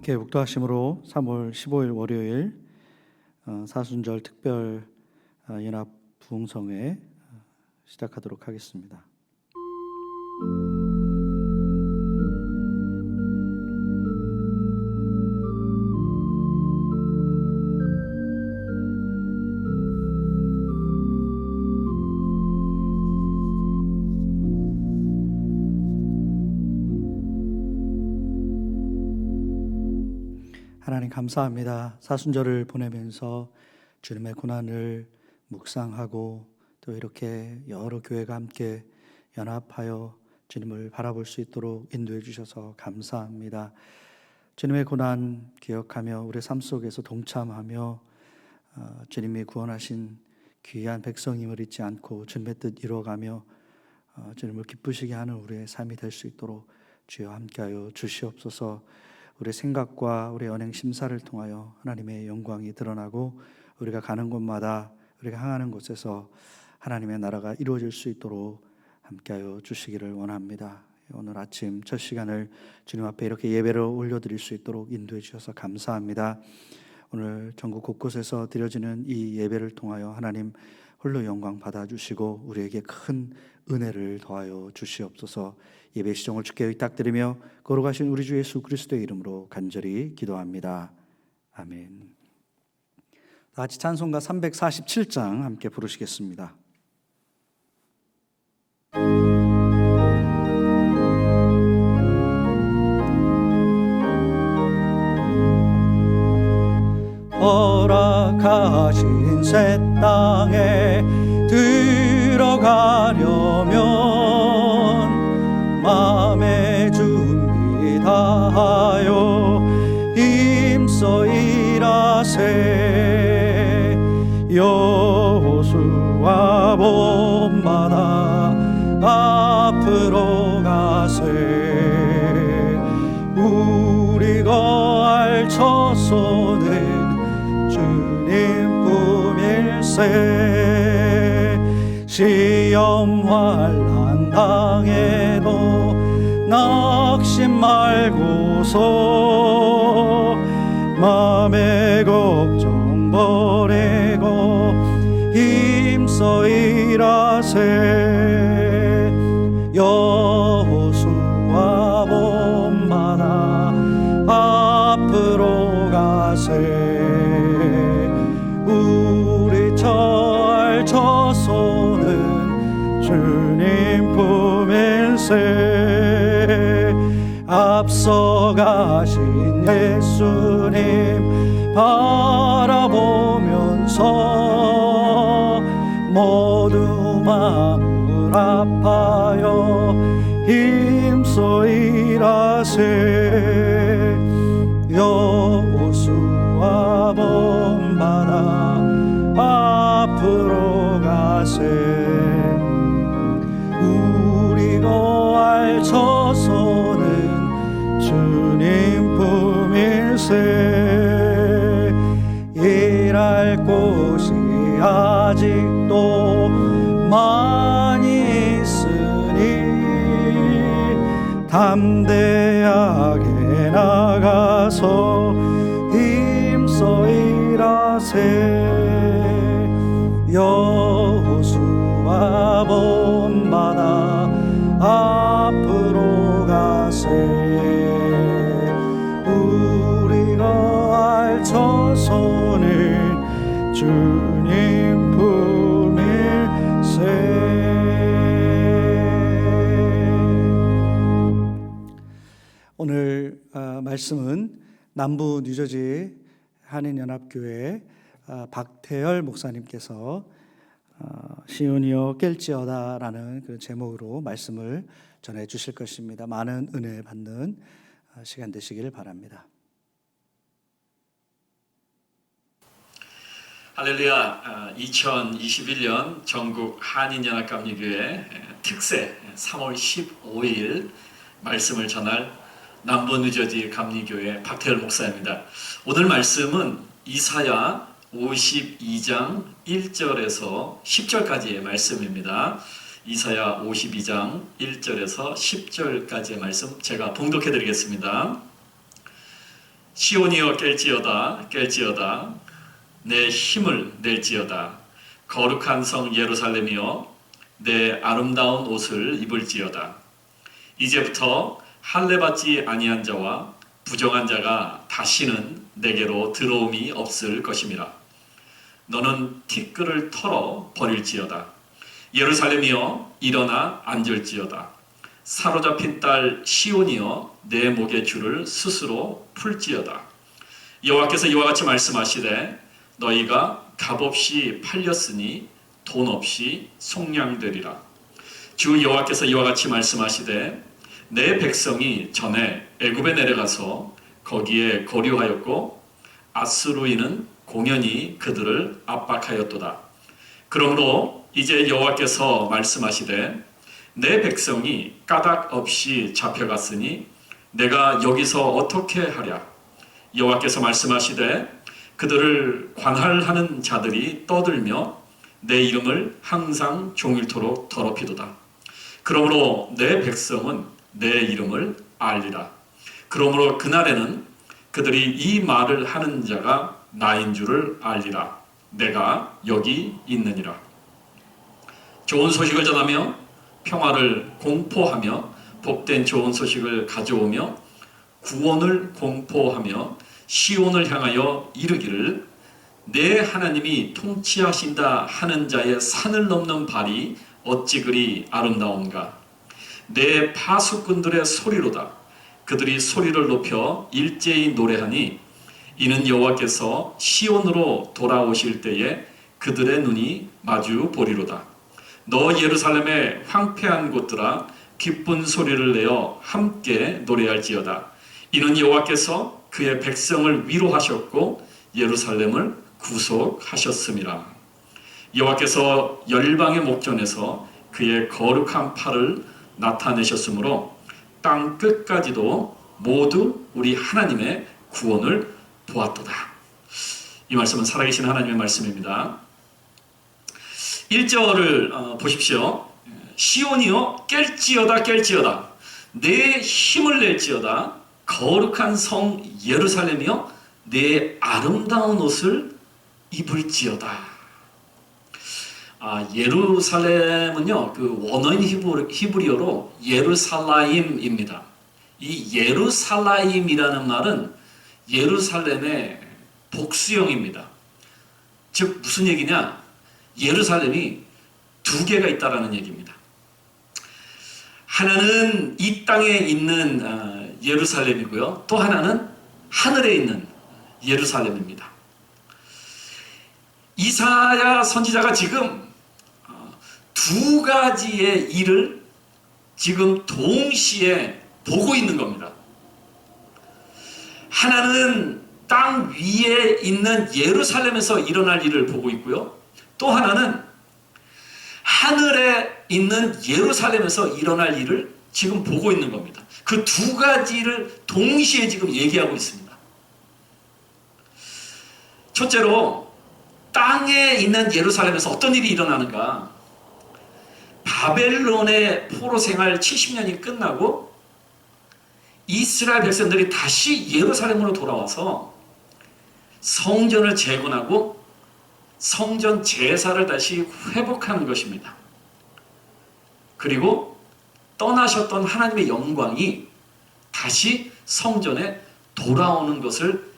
함께 묵도하심으로 3월 15일 월요일 어, 사순절 특별 어, 연합 부흥성회 어, 시작하도록 하겠습니다. 감사합니다. 사순절을 보내면서 주님의 고난을 묵상하고 또 이렇게 여러 교회가 함께 연합하여 주님을 바라볼 수 있도록 인도해 주셔서 감사합니다. 주님의 고난 기억하며 우리 삶 속에서 동참하며 어, 주님이 구원하신 귀한 백성임을 잊지 않고 주님의 뜻 이루어가며 어, 주님을 기쁘시게 하는 우리의 삶이 될 수 있도록 주여 함께하여 주시옵소서. 우리 생각과 우리 연행 심사를 통하여 하나님의 영광이 드러나고 우리가 가는 곳마다 우리가 향하는 곳에서 하나님의 나라가 이루어질 수 있도록 함께하여 주시기를 원합니다. 오늘 아침 첫 시간을 주님 앞에 이렇게 예배를 올려드릴 수 있도록 인도해 주셔서 감사합니다. 오늘 전국 곳곳에서 드려지는 이 예배를 통하여 하나님 홀로 영광 받아주시고 우리에게 큰 은혜를 더하여 주시옵소서 예배 시정을 주께 의탁드리며 거룩하신 우리 주 예수 그리스도의 이름으로 간절히 기도합니다. 아멘. 다 같이 찬송가 347장 함께 부르시겠습니다. 허락하신 새 땅에 품일세 시험 환난 당해도 낙심 말고서 맘의 걱정 버리고 힘써 일하세 바라보면서 모두 마음을 아파요. 힘써 일하세. 여호수아 본 담대하게 나가서 힘써 일하세. 여호수아 본 말씀은 남부 뉴저지 한인연합교회 아, 박태열 목사님께서 아, 시온이여 깰지어다라는 그 제목으로 말씀을 전해 주실 것입니다. 많은 은혜 받는 아, 시간 되시기를 바랍니다. 할렐루야. 2021년 전국 한인연합감리교회 특세 3월 15일 말씀을 전할 남부 뉴저지 감리교회 박태열 목사입니다. 오늘 말씀은 이사야 52장 1절에서 10절까지의 말씀입니다. 이사야 52장 1절에서 10절까지의 말씀 제가 봉독해 드리겠습니다. 시온이여 깰지어다 깰지어다 내 힘을 낼지어다 거룩한 성 예루살렘이여 내 아름다운 옷을 입을지어다 이제부터 할례 받지 아니한 자와 부정한 자가 다시는 내게로 들어옴이 없을 것임이라. 너는 티끌을 털어 버릴지어다. 예루살렘이여 일어나 앉을지어다. 사로잡힌 딸 시온이여 내 목의 줄을 스스로 풀지어다. 여호와께서 이와 같이 말씀하시되 너희가 값없이 팔렸으니 돈 없이 속량되리라. 주 여호와께서 이와 같이 말씀하시되 내 백성이 전에 애굽에 내려가서 거기에 거류하였고 아스루인은 공연히 그들을 압박하였도다. 그러므로 이제 여호와께서 말씀하시되 내 백성이 까닭 없이 잡혀갔으니 내가 여기서 어떻게 하랴 여호와께서 말씀하시되 그들을 관할하는 자들이 떠들며 내 이름을 항상 종일토록 더럽히도다. 그러므로 내 백성은 내 이름을 알리라. 그러므로 그날에는 그들이 이 말을 하는 자가 나인 줄을 알리라. 내가 여기 있느니라. 좋은 소식을 전하며 평화를 공포하며 복된 좋은 소식을 가져오며 구원을 공포하며 시온을 향하여 이르기를 내 하나님이 통치하신다 하는 자의 산을 넘는 발이 어찌 그리 아름다운가 내 파수꾼들의 소리로다. 그들이 소리를 높여 일제히 노래하니 이는 여호와께서 시온으로 돌아오실 때에 그들의 눈이 마주 보리로다. 너 예루살렘의 황폐한 곳들아 기쁜 소리를 내어 함께 노래할지어다. 이는 여호와께서 그의 백성을 위로하셨고 예루살렘을 구속하셨음이라. 여호와께서 열방의 목전에서 그의 거룩한 팔을 나타내셨으므로 땅 끝까지도 모두 우리 하나님의 구원을 보았도다. 이 말씀은 살아계신 하나님의 말씀입니다. 1절을 어, 보십시오. 시온이여 깰지어다 깰지어다 내 힘을 낼지어다 거룩한 성 예루살렘이여 내 아름다운 옷을 입을지어다. 아, 예루살렘은요, 그 원어인 히브, 히브리 어로 예루살라임입니다. 이 예루살라임이라는 말은 예루살렘의 복수형입니다. 즉, 무슨 얘기냐? 예루살렘이 두 개가 있다라는 얘기입니다. 하나는 이 땅에 있는 어, 예루살렘이고요. 또 하나는 하늘에 있는 예루살렘입니다. 이사야 선지자가 지금 어, 두 가지의 일을 지금 동시에 보고 있는 겁니다. 하나는 땅 위에 있는 예루살렘에서 일어날 일을 보고 있고요. 또 하나는 하늘에 있는 예루살렘에서 일어날 일을 지금 보고 있는 겁니다. 그 두 가지를 동시에 지금 얘기하고 있습니다. 첫째로 땅에 있는 예루살렘에서 어떤 일이 일어나는가? 바벨론의 포로 생활 70년이 끝나고 이스라엘 백성들이 다시 예루살렘으로 돌아와서 성전을 재건하고 성전 제사를 다시 회복하는 것입니다. 그리고 떠나셨던 하나님의 영광이 다시 성전에 돌아오는 것을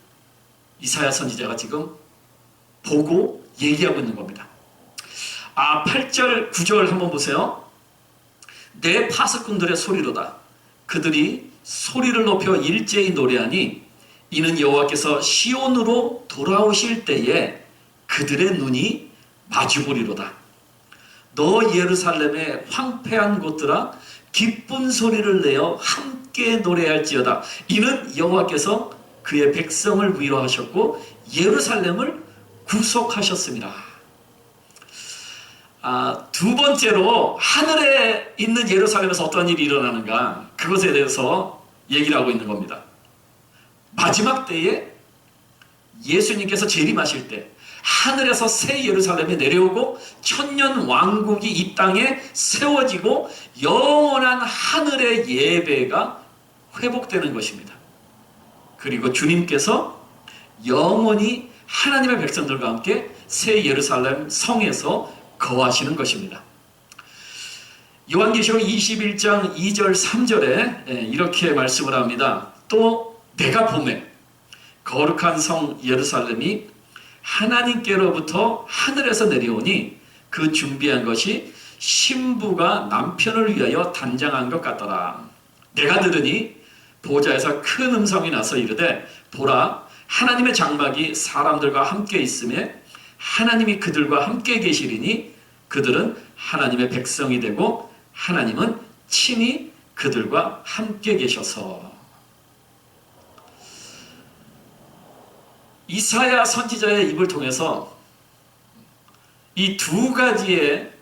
이사야 선지자가 지금 보고 얘기하고 있는 겁니다. 아, 8절, 9절 한번 보세요. 내 파수꾼들의 소리로다. 그들이 소리를 높여 일제히 노래하니 이는 여호와께서 시온으로 돌아오실 때에 그들의 눈이 마주보리로다. 너 예루살렘의 황폐한 곳들아 기쁜 소리를 내어 함께 노래할지어다. 이는 여호와께서 그의 백성을 위로하셨고 예루살렘을 구속하셨습니다. 아, 두 번째로 하늘에 있는 예루살렘에서 어떤 일이 일어나는가 그것에 대해서 얘기를 하고 있는 겁니다. 마지막 때에 예수님께서 재림하실 때 하늘에서 새 예루살렘이 내려오고 천년 왕국이 이 땅에 세워지고 영원한 하늘의 예배가 회복되는 것입니다. 그리고 주님께서 영원히 하나님의 백성들과 함께 새 예루살렘 성에서 거하시는 것입니다. 요한계시록 21장 2절 3절에 이렇게 말씀을 합니다. 또 내가 봄에 거룩한 성 예루살렘이 하나님께로부터 하늘에서 내려오니 그 준비한 것이 신부가 남편을 위하여 단장한 것 같더라. 내가 들으니 보좌에서 큰 음성이 나서 이르되 보라 하나님의 장막이 사람들과 함께 있음에 하나님이 그들과 함께 계시리니 그들은 하나님의 백성이 되고 하나님은 친히 그들과 함께 계셔서 이사야 선지자의 입을 통해서 이 두 가지의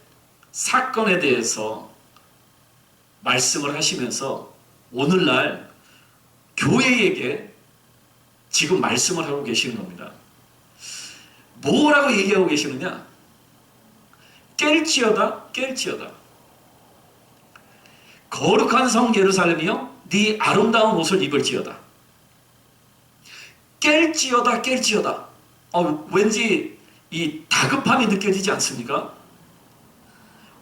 사건에 대해서 말씀을 하시면서 오늘날 교회에게 지금 말씀을 하고 계시는 겁니다. 뭐라고 얘기하고 계시느냐? 깰지어다, 깰지어다. 거룩한 성 예루살렘이여, 네 아름다운 옷을 입을지어다. 깰지어다, 깰지어다. 어, 왠지 이 다급함이 느껴지지 않습니까?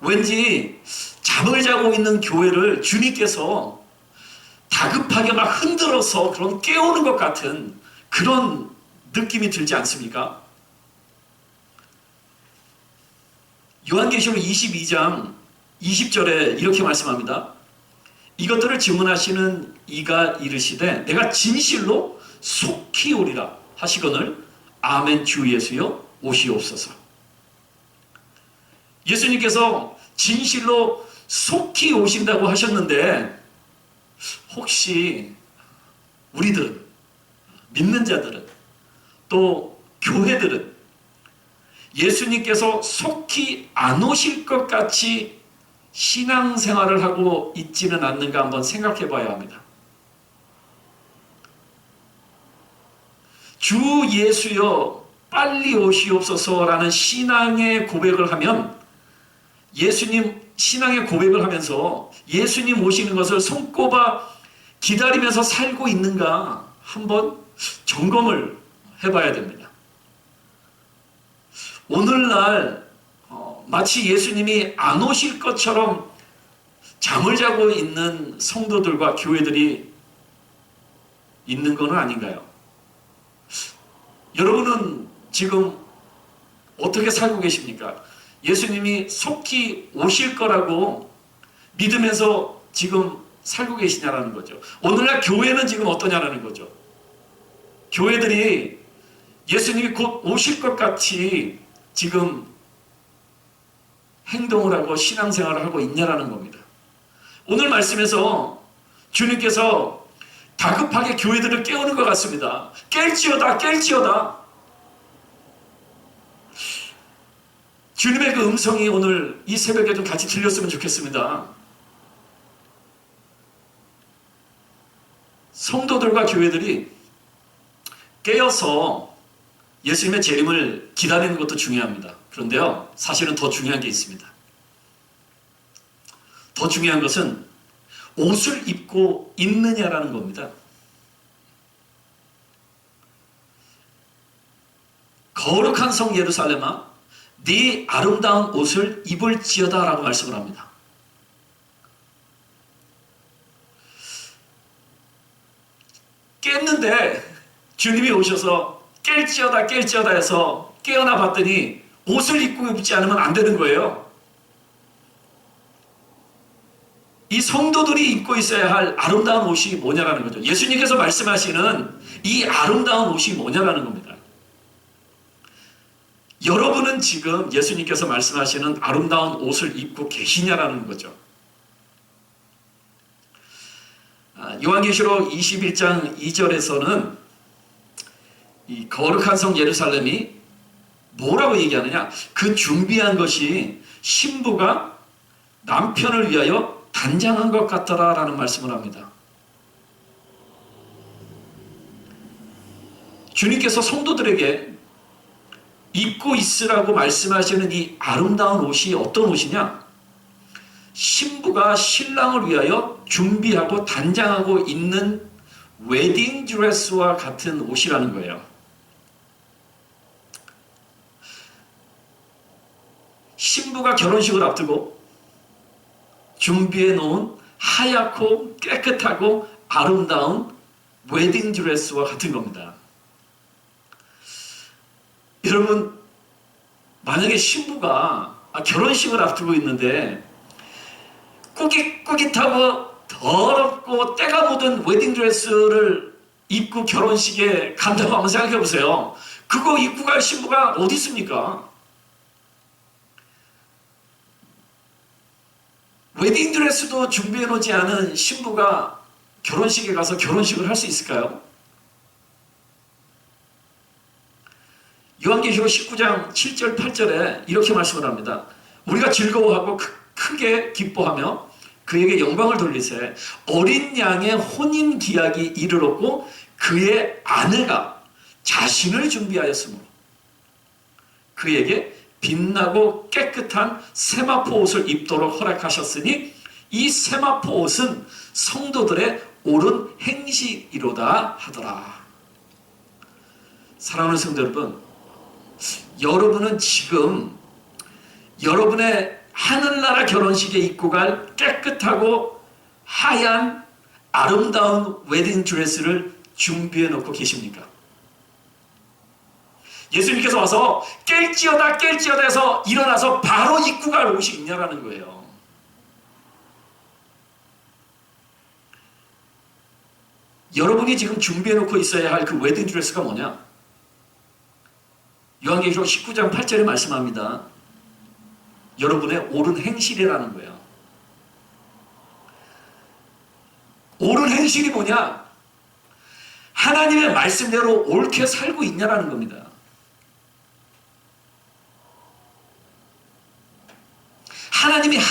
왠지 잠을 자고 있는 교회를 주님께서 다급하게 막 흔들어서 그런 깨우는 것 같은 그런 느낌이 들지 않습니까? 요한계시록 22장 20절에 이렇게 말씀합니다. 이것들을 질문하시는 이가 이르시되 내가 진실로 속히 오리라 하시거늘 아멘 주 예수여 오시옵소서. 예수님께서 진실로 속히 오신다고 하셨는데 혹시 우리들은 믿는 자들은 또 교회들은 예수님께서 속히 안 오실 것 같이 신앙생활을 하고 있지는 않는가 한번 생각해 봐야 합니다. 주 예수여 빨리 오시옵소서라는 신앙의 고백을 하면 예수님 신앙의 고백을 하면서 예수님 오시는 것을 손꼽아 기다리면서 살고 있는가 한번 점검을 해봐야 됩니다. 오늘날 어, 마치 예수님이 안 오실 것처럼 잠을 자고 있는 성도들과 교회들이 있는 것은 아닌가요? 여러분은 지금 어떻게 살고 계십니까? 예수님이 속히 오실 거라고 믿으면서 지금 살고 계시냐라는 거죠. 오늘날 교회는 지금 어떠냐라는 거죠. 교회들이 예수님이 곧 오실 것 같이 지금 행동을 하고 신앙생활을 하고 있냐라는 겁니다. 오늘 말씀에서 주님께서 다급하게 교회들을 깨우는 것 같습니다. 깰지어다, 깰지어다. 주님의 그 음성이 오늘 이 새벽에 좀 같이 들렸으면 좋겠습니다. 성도들과 교회들이 깨어서 예수님의 재림을 기다리는 것도 중요합니다. 그런데요, 사실은 더 중요한 게 있습니다. 더 중요한 것은 옷을 입고 있느냐라는 겁니다. 거룩한 성 예루살렘아, 네 아름다운 옷을 입을지어다라고 말씀을 합니다. 깼는데 주님이 오셔서 깰지어다 깰지어다 해서 깨어나 봤더니 옷을 입고 입지 않으면 안 되는 거예요. 이 성도들이 입고 있어야 할 아름다운 옷이 뭐냐라는 거죠. 예수님께서 말씀하시는 이 아름다운 옷이 뭐냐라는 겁니다. 여러분은 지금 예수님께서 말씀하시는 아름다운 옷을 입고 계시냐라는 거죠. 아, 요한계시록 21장 2절에서는 이 거룩한 성 예루살렘이 뭐라고 얘기하느냐? 그 준비한 것이 신부가 남편을 위하여 단장한 것 같더라라는 말씀을 합니다. 주님께서 성도들에게 입고 있으라고 말씀하시는 이 아름다운 옷이 어떤 옷이냐? 신부가 신랑을 위하여 준비하고 단장하고 있는 웨딩 드레스와 같은 옷이라는 거예요. 신부가 결혼식을 앞두고 준비해 놓은 하얗고 깨끗하고 아름다운 웨딩 드레스와 같은 겁니다. 여러분, 만약에 신부가 아, 결혼식을 앞두고 있는데 꾸깃꾸깃하고 더럽고 때가 묻은 웨딩 드레스를 입고 결혼식에 간다고 한번 생각해 보세요. 그거 입고 갈 신부가 어디 있습니까? 웨딩 드레스도 준비해 놓지 않은 신부가 결혼식에 가서 결혼식을 할 수 있을까요? 요한계시록 19장 7절 8절에 이렇게 말씀을 합니다. 우리가 즐거워하고 크, 크게 기뻐하며 그에게 영광을 돌리세 어린 양의 혼인 기약이 이르렀고 그의 아내가 자신을 준비하였으므로 그에게 빛나고 깨끗한 세마포 옷을 입도록 허락하셨으니 이 세마포 옷은 성도들의 옳은 행실이로다 하더라. 사랑하는 성도 여러분, 여러분은 지금 여러분의 하늘나라 결혼식에 입고 갈 깨끗하고 하얀 아름다운 웨딩 드레스를 준비해 놓고 계십니까? 예수님께서 와서 깰지어다 깰지어다 해서 일어나서 바로 입고 갈 옷이 있냐라는 거예요. 여러분이 지금 준비해 놓고 있어야 할 그 웨딩 드레스가 뭐냐? 요한계시록 19장 8절에 말씀합니다. 여러분의 옳은 행실이라는 거예요. 옳은 행실이 뭐냐? 하나님의 말씀대로 옳게 살고 있냐라는 겁니다.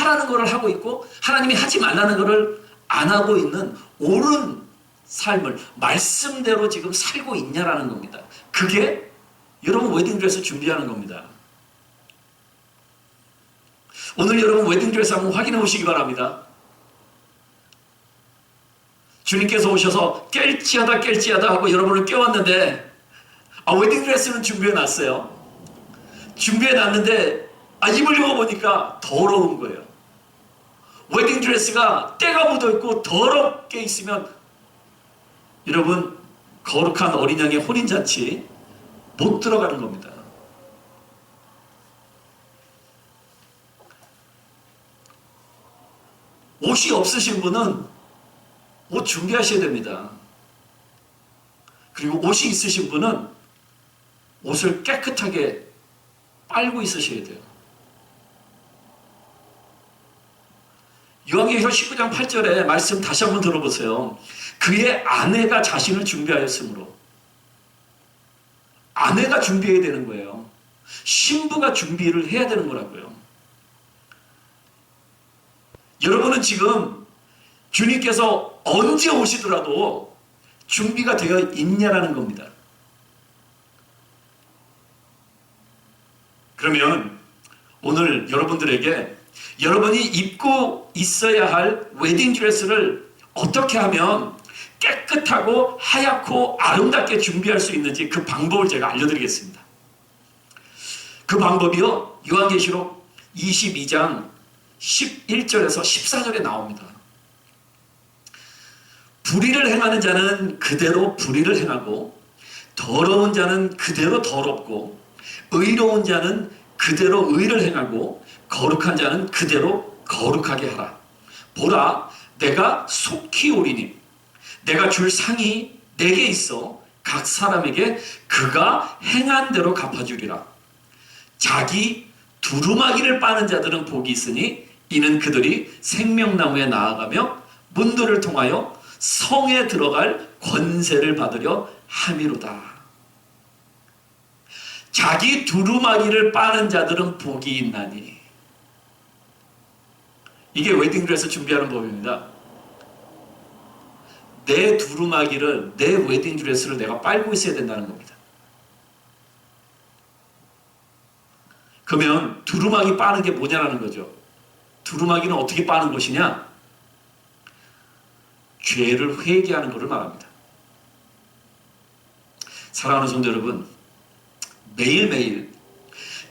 하라는 것을 하고 있고 하나님이 하지 말라는 것을 안 하고 있는 옳은 삶을 말씀대로 지금 살고 있냐라는 겁니다. 그게 여러분 웨딩드레스 준비하는 겁니다. 오늘 여러분 웨딩드레스 한번 확인해 보시기 바랍니다. 주님께서 오셔서 깰지하다 깰지하다 하고 여러분을 깨웠는데 아 웨딩드레스는 준비해 놨어요. 준비해 놨는데 아 입을 입어보니까 더러운 거예요. 웨딩 드레스가 때가 묻어 있고 더럽게 있으면 여러분 거룩한 어린 양의 혼인 잔치 못 들어가는 겁니다. 옷이 없으신 분은 옷 준비하셔야 됩니다. 그리고 옷이 있으신 분은 옷을 깨끗하게 빨고 있으셔야 돼요. 요한계시록 19장 8절에 말씀 다시 한번 들어보세요. 그의 아내가 자신을 준비하였으므로 아내가 준비해야 되는 거예요. 신부가 준비를 해야 되는 거라고요. 여러분은 지금 주님께서 언제 오시더라도 준비가 되어 있냐라는 겁니다. 그러면 오늘 여러분들에게 여러분이 입고 있어야 할 웨딩 드레스를 어떻게 하면 깨끗하고 하얗고 아름답게 준비할 수 있는지 그 방법을 제가 알려드리겠습니다. 그 방법이요. 요한계시록 22장 11절에서 14절에 나옵니다. 불의를 행하는 자는 그대로 불의를 행하고 더러운 자는 그대로 더럽고 의로운 자는 그대로 의를 행하고 거룩한 자는 그대로 거룩하게 하라. 보라, 내가 속히 오리니 내가 줄 상이 내게 있어 각 사람에게 그가 행한 대로 갚아주리라. 자기 두루마기를 빠는 자들은 복이 있으니 이는 그들이 생명나무에 나아가며 문들을 통하여 성에 들어갈 권세를 받으려 함이로다. 자기 두루마기를 빠는 자들은 복이 있나니. 이게 웨딩드레스 준비하는 법입니다. 내 두루마기를 내 웨딩드레스를 내가 빨고 있어야 된다는 겁니다. 그러면 두루마기 빠는 게 뭐냐라는 거죠. 두루마기는 어떻게 빠는 것이냐? 죄를 회개하는 것을 말합니다. 사랑하는 성도 여러분, 매일매일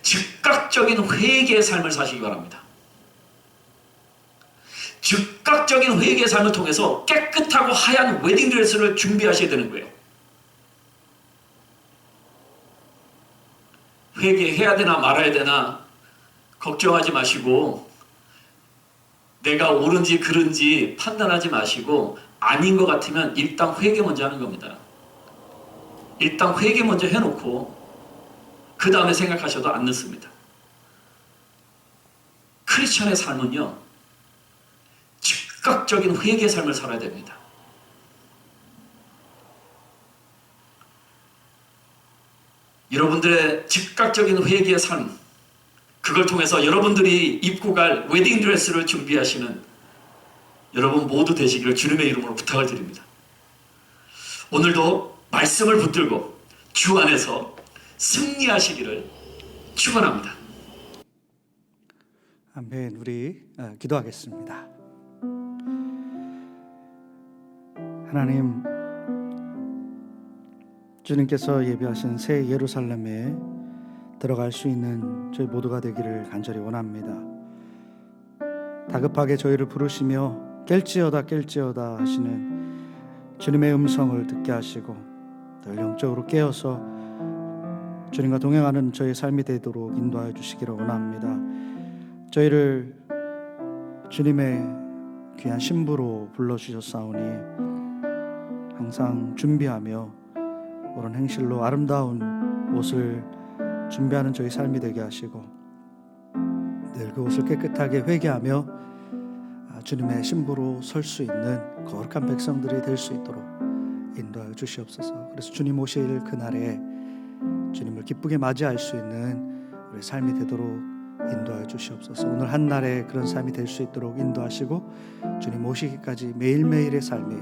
즉각적인 회개의 삶을 사시기 바랍니다. 즉각적인 삶을 통해서 깨끗하고 하얀 웨딩드레스를 준비하셔야 되는 거예요. 회개해야 되나 말아야 되나 걱정하지 마시고 내가 옳은지 그른지 판단하지 마시고 아닌 것 같으면 일단 회개 먼저 하는 겁니다. 일단 회개 먼저 해놓고 그 다음에 생각하셔도 안 늦습니다. 크리스천의 삶은요 즉각적인 회개 삶을 살아야 됩니다. 여러분들의 즉각적인 회개의 삶, 그걸 통해서 여러분들이 입고 갈 웨딩 드레스를 준비하시는 여러분 모두 되시기를 주님의 이름으로 부탁을 드립니다. 오늘도 말씀을 붙들고 주 안에서 승리하시기를 축원합니다. 아멘. 우리 어, 기도하겠습니다. 하나님, 주님께서 예비하신 새 예루살렘에 들어갈 수 있는 저희 모두가 되기를 간절히 원합니다. 다급하게 저희를 부르시며 깰지어다 깰지어다 하시는 주님의 음성을 듣게 하시고 늘 영적으로 깨어서 주님과 동행하는 저희 삶이 되도록 인도하여 주시기를 원합니다. 저희를 주님의 귀한 신부로 불러주셨사오니 항상 준비하며 옳은 행실로 아름다운 옷을 준비하는 저희 삶이 되게 하시고 늘 그 옷을 깨끗하게 회개하며 아, 주님의 신부로 설 수 있는 거룩한 백성들이 될 수 있도록 인도하여 주시옵소서. 그래서 주님 오실 그 날에 주님을 기쁘게 맞이할 수 있는 우리 삶이 되도록 인도하여 주시옵소서. 오늘 한 날에 그런 삶이 될 수 있도록 인도하시고 주님 오시기까지 매일매일의 삶이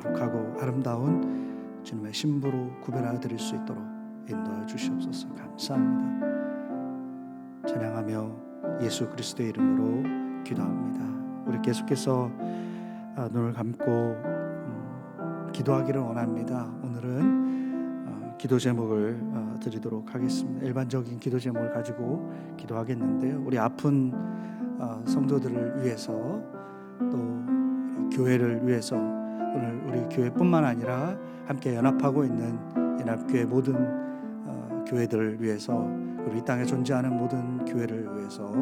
거룩하고 아름다운 주님의 신부로 구별하여 드릴 수 있도록 인도하여 주시옵소서. 감사합니다. 찬양하며 예수 그리스도의 이름으로 기도합니다. 우리 계속해서 아, 눈을 감고 음, 기도하기를 원합니다. 오늘은 어, 기도 제목을 어, 드리도록 하겠습니다. 일반적인 기도 제목을 가지고 기도하겠는데요. 우리 아픈 어, 성도들을 위해서 또 교회를 위해서 오늘 우리 교회뿐만 아니라 함께 연합하고 있는 연합교회 모든 어, 교회들을 위해서 이 땅에 존재하는 모든 교회를 위해서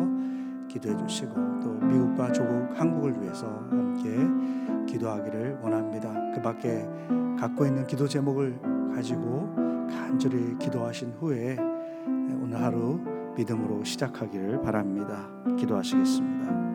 기도해 주시고 또 미국과 조국 한국을 위해서 함께 기도하기를 원합니다. 그 밖에 갖고 있는 기도 제목을 가지고 간절히 기도하신 후에 오늘 하루 믿음으로 시작하기를 바랍니다. 기도하시겠습니다.